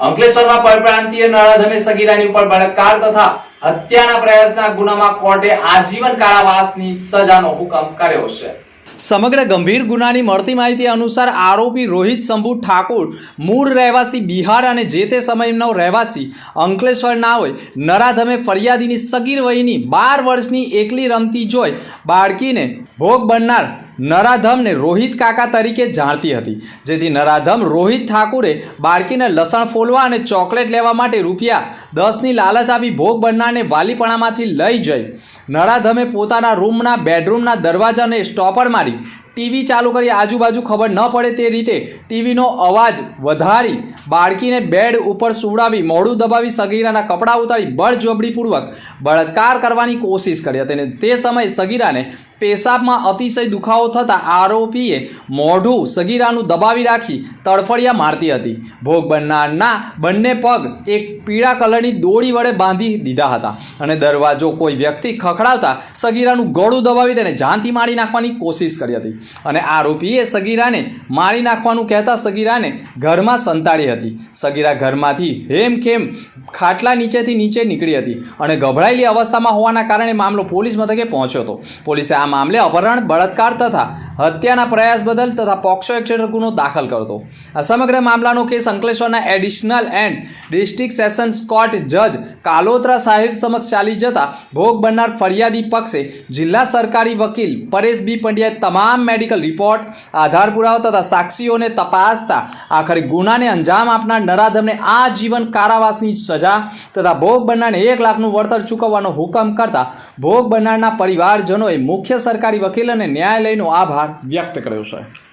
અંકલેશ્વરમાં પરપ્રાંતીય નરાધમે સગીરાની ઉપર બળાત્કાર તથા હત્યાના પ્રયાસના ગુનામાં કોર્ટે આજીવન કારાવાસની સજાનો હુકમ કર્યો છે. સમગ્ર ગંભીર ગુનાની મળતી માહિતી અનુસાર આરોપી રોહિત શંભુ ઠાકોર મૂળ રહેવાસી બિહાર અને જે તે સમયનો રહેવાસી અંકલેશ્વર ના હોય. નરાધમે ફરિયાદીની સગીર વયની બાર વર્ષની એકલી રમતી જોઈ બાળકીને ભોગ બનનાર નરાધમને રોહિત કાકા તરીકે જાણતી હતી. જેથી નરાધમ રોહિત ઠાકુરે બાળકીને લસણ ફોલવા અને ચોકલેટ લેવા માટે રૂપિયા દસની લાલચ આપી ભોગ બનનારને વાલીપણામાંથી લઈ જઈ. નરાધમે પોતાના રૂમના બેડરૂમના દરવાજાને સ્ટોપર મારી. ટીવી ચાલુ કરી આજુબાજુ ખબર ન પડે તે રીતે ટીવીનો અવાજ વધારી બાળકીને બેડ ઉપર સુવડાવી, મોઢું દબાવી, સગીરાના કપડાં ઉતારી બળજબડીપૂર્વક બળાત્કાર કરવાની કોશિશ કરી. હતી અને તે સમયે સગીરાને પેશાબમાં અતિશય દુખાવો થતાં આરોપીએ મોઢું સગીરાનું દબાવી રાખી તડફડિયા મારતી હતી. ભોગ બનનારના બંને પગ એક પીળા કલરની દોરી વડે બાંધી દીધા હતા અને દરવાજો કોઈ વ્યક્તિ ખખડાવતા સગીરાનું ગળું દબાવી તેને જાનથી મારી નાખવાની કોશિશ કરી હતી અને આરોપીએ સગીરાને મારી નાખવાનું કહેતા સગીરાને ઘરમાં સંતાડી હતી. સગીરા ઘરમાંથી હેમખેમ ખાટલા નીચેથી નીચે નીકળી હતી અને ગભરાયેલી અવસ્થામાં હોવાના કારણે મામલો પોલીસ મથકે પહોંચ્યો હતો. પોલીસે આ મામલે અપહરણ બળાત્કાર તથા હત્યાના પ્રયાસ બદલ તથા પોક્સો એક્ટ ગુનો દાખલ કર્યો હતો. આ સમગ્ર મામલાનો કેસ અંકલેશ્વરના additional and district sessions court જજ કાલોત્રા સાહેબ સમક્ષ ચાલી જતા ભોગ બનનાર ફરિયાદી પક્ષે જિલ્લા સરકારી વકીલ પરેશ બી પંડ્યાએ તમામ મેડિકલ રિપોર્ટ, આધાર પુરાવા તથા સાક્ષીઓને તપાસતા આખરે ગુનાને અંજામ આપનાર નરાધમને આજીવન કારાવાસની સજા તથા ભોગ બનનારને એક લાખનું વળતર ચૂકવવાનો હુકમ કરતા ભોગ બનનારના પરિવારજનોએ મુખ્ય સરકારી વકીલ અને ન્યાયાલયનો આભાર વ્યક્ત કર્યો છે.